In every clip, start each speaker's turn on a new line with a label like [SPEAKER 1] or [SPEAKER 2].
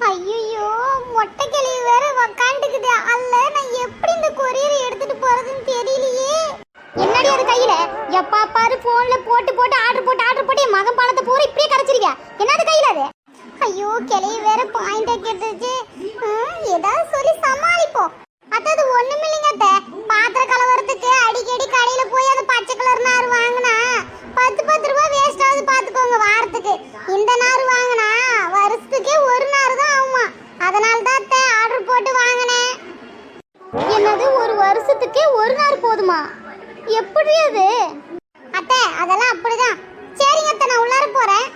[SPEAKER 1] ஐயோ மொட்டை கிளி வேற உக்காண்டுக்குது அல்ல நான் எப்படி இந்த கொரியர் எடுத்துட்டு போறதுன்னு தெரியலையே. என்னடி அது கையில? எப்பா பாரு போன்ல போட்டு போட்டு ஆர்டர் போட்டு ஆர்டர் போட்டு என் மகன் பணத்தை பூரா இப்படியே கரைச்சிருக்க என்னது கையில அது ஐயோ கிளி வேற பாயிண்ட் கேட்டுச்சு ஏதாவது சொல்லி சமாளிப்போம் அத்தது ஒண்ணும் இல்லைங்க அத்தை பாத்திர கலவரத்துக்கு அடிக்கடி கடையில போய் அந்த பச்சை கலர் நார் வாங்கினா பத்து பத்து ரூபாய் வேஸ்ட் ஆகுது பாத்துக்கோங்க வாரத்துக்கு இந்த நார் வாங்கினா வருஷத்துக்கே ஒரு நார் தான் ஆகுமா அதனால தான் அத்தை ஆர்டர் போட்டு வாங்கினேன் என்னது ஒரு வருஷத்துக்கே போதுமா? எப்படி அது? அத்தை அதெல்லாம் அப்படிதான். சரிங்க அத்தை நான் உள்ளார போறேன்.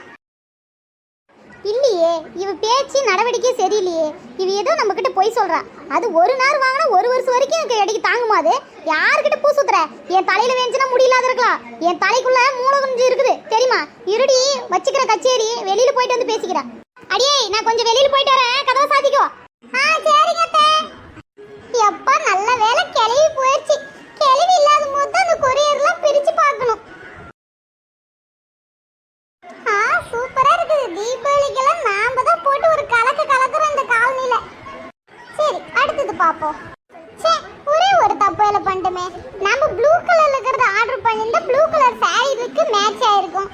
[SPEAKER 1] இல்லையே இவ பேச்சு நடவடிக்கை சரியில்லையே. இவ ஏதோ நம்ம கிட்ட பொய் சொல்றா. அது ஒரு நாள் வாங்கினா ஒரு வருஷம் வரைக்கும் எனக்கு இடைக்கு தாங்குமா அது? யாருக்கிட்ட பூ சுத்துற? என் தலையில வேஞ்சினா முடியலாத இருக்கலாம். என் தலைக்குள்ள மூளை இருக்குது. தெரியுமா? இருடி வச்சுக்கிற கச்சேரி வெளியில போயிட்டு வந்து பேசிக்கிறேன் அடியே நான் கொஞ்சம் வெளியில போயிட்டு வரேன். அடுத்தது சே ஒரே ஒரு தப்பு வேலை பண்ணிட்டுமே. நம்ம ப்ளூ கலர்ல இருக்கிறத ஆர்டர் பண்ணியிருந்தா ப்ளூ கலர் சாரீக்கு மேட்ச் ஆயிருக்கும்.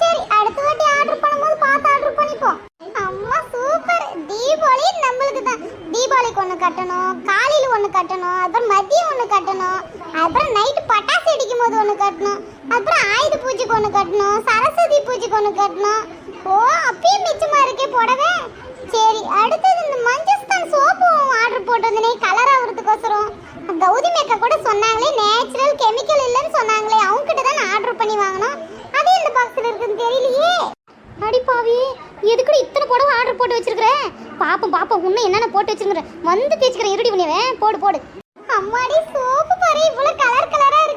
[SPEAKER 1] சரி அடுத்த வாட்டி ஆர்டர் பண்ணும்போது பார்த்து ஆர்டர் பண்ணிப்போம். அம்மா சூப்பர் தீபாவளி நம்மளுக்கு தான். தீபாவளிக்கு ஒன்று கட்டணும் காலையில் ஒன்று கட்டணும் அப்புறம் மதியம் ஒன்று கட்டணும் அப்புறம் நைட்டு பட்டாசு அடிக்கும் போது ஒன்று கட்டணும் அப்புறம் ஆயுத பூஜைக்கு ஒன்று கட்டணும் சரஸ்வதி பூஜைக்கு ஒன்று கட்டணும். ஓ அப்பயும் மிச்சமாக இருக்கே புடவை. சரி அடுத்தது இந்த மஞ்சஸ்தான் சோப்பு ஆர்டர் போட்டிருந்தனே அதுக்கோசரம் கௌதி மேக்கா கூட சொன்னாங்களே நேச்சுரல் கெமிக்கல் இல்லைன்னு சொன்னாங்களே அவங்க கிட்ட தான் நான் ஆர்டர் பண்ணி வாங்கினோம். அது இந்த பாக்ஸில் இருக்குன்னு தெரியலையே. அடி பாவி எதுக்குடி இத்தனை புடவை ஆர்டர் போட்டு வச்சிருக்கிற? பாப்போம் பாப்போம் இன்னும் என்னென்ன போட்டு வச்சிருக்கிறேன் வந்து பேச்சுக்கிறேன் இருடி பண்ணிவேன் போடு போடு. அம்மாடி சோப்பு பாரு இவ்வளோ கலர் கலராக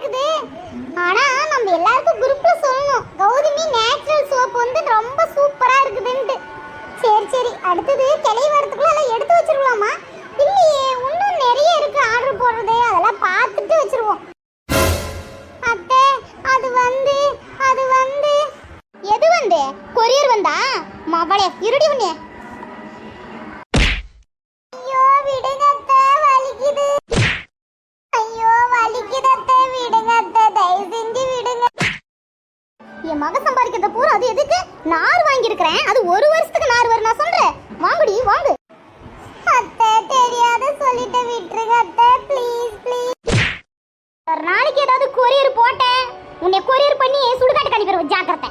[SPEAKER 1] பார்த்துட்டு வச்சிருவோம். அத்தே அது வந்து அது வந்து. எது வந்து? கொரியர் வந்தா? மவளே இருடி உன்னே என் மக சம்பாதிக்கிறத பூரா அது எதுக்கு? நார் வாங்கியிருக்கிறேன். அது ஒரு வருஷத்துக்கு நார் வரும் சொல்றேன். வாங்குடி வாங்கு. அத்தை தெரியாத சொல்லிட்டு விட்டுருங்க அத்தை. கொரியர் போட்டேன். உன்னை கொரியர் பண்ணி சுடுகாட்டுக்கு அனுப்பிடுவோம் ஜாக்கிரதை.